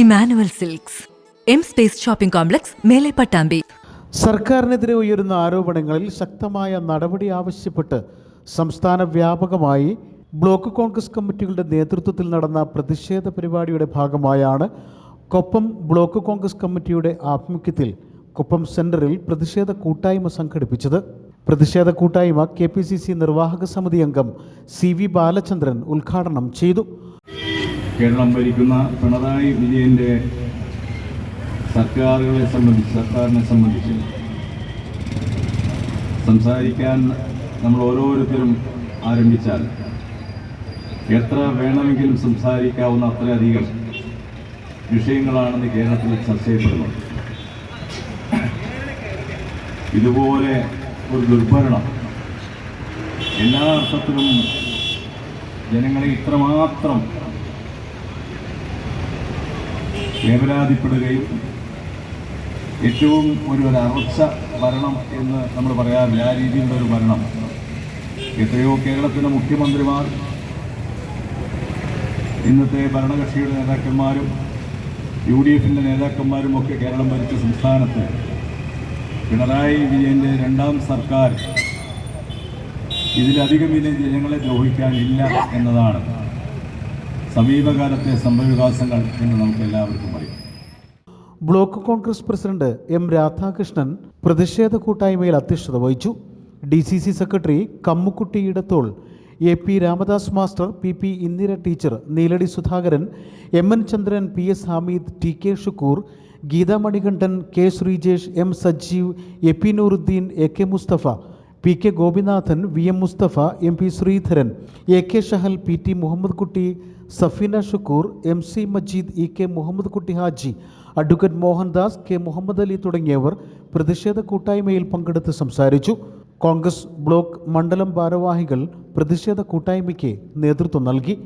Emmanuel silks. M space shopping complex മേലെ പട്ടാമ്പി സർക്കാരിനെതിരെ ഉയരുന്ന ആരോപണങ്ങളിൽ ശക്തമായ നടപടി ആവശ്യപ്പെട്ട് സംസ്ഥാന വ്യാപകമായി ബ്ലോക്ക് കോൺഗ്രസ് കമ്മിറ്റികളുടെ നേതൃത്വത്തിൽ നടന്ന പ്രതിഷേധ പരിപാടിയുടെ ഭാഗമായാണ് കൊപ്പം ബ്ലോക്ക് കോൺഗ്രസ് കമ്മിറ്റിയുടെ ആഭിമുഖ്യത്തിൽ കൊപ്പം സെന്ററിൽ പ്രതിഷേധ കൂട്ടായ്മ സംഘടിപ്പിച്ചത്. പ്രതിഷേധ കൂട്ടായ്മ കെ പി സി സി നിർവാഹക സമിതി അംഗം സി വി ബാലചന്ദ്രൻ ഉദ്ഘാടനം ചെയ്തു. കേരളം ഭരിക്കുന്ന പിണറായി വിജയന്റെ സർക്കാരുകളെ സംബന്ധിച്ച് സർക്കാരിനെ സംബന്ധിച്ച് സംസാരിക്കാൻ നമ്മൾ ഓരോരുത്തരും ആരംഭിച്ചാൽ എത്ര വേണമെങ്കിലും സംസാരിക്കാവുന്ന അത്രയധികം വിഷയങ്ങളാണെന്ന് കേരളത്തിൽ ചർച്ച ചെയ്യപ്പെടുന്നത് ഇതുപോലെ ഒരു ദുർഭരണം എല്ലാ അർത്ഥത്തിലും ജനങ്ങളെ ഇത്രമാത്രം വേവലാതിപ്പെടുകയും ഏറ്റവും ഒരു ഒരു അറച്ച ഭരണം എന്ന് നമ്മൾ പറയാറില്ല. ആ രീതിയിലുള്ള ഒരു ഭരണം. എത്രയോ കേരളത്തിലെ മുഖ്യമന്ത്രിമാർ ഇന്നത്തെ ഭരണകക്ഷിയുടെ നേതാക്കന്മാരും യു ഡി എഫിന്റെ നേതാക്കന്മാരും ഒക്കെ കേരളം ഭരിച്ച സംസ്ഥാനത്ത് പിണറായി വിജയന്റെ രണ്ടാം സർക്കാർ ഇതിലധികം ഇനി ജനങ്ങളെ ദ്രോഹിക്കാനില്ല എന്നതാണ്. സമീപകാലത്തെ സംഭവവികാസങ്ങൾ എന്ന് നമുക്ക് എല്ലാവർക്കും അറിയാം. Block Congress president M Radhakrishnan പ്രതിഷേധ കൂട്ടായ്മയിൽ അധ്യക്ഷത വഹിച്ചു. D C C secretary Kammukutty Edathol A P Ramadas master P P Indira teacher Neeladi Sudhakaran M N Chandran P S Hameed T K Shukoor Geetha Manikandan K Sreejesh M Sajeev A P Nooruddeen A K Musthafa P K Gopinathan V M Musthafa M P Sreedharan A K Shahal P T Muhammad Kutty Safeena Shukoor M C Majeed E K Muhammad Kutty Haji advocate Mohandas K Muhammad Ali തുടങ്ങിയവർ പ്രതിഷേധ കൂട്ടായ്മയിൽ പങ്കെടുത്ത് സംസാരിച്ചു. Congress block മണ്ഡലം ഭാരവാഹികൾ പ്രതിഷേധ കൂട്ടായ്മയ്ക്ക് നേതൃത്വം നൽകി.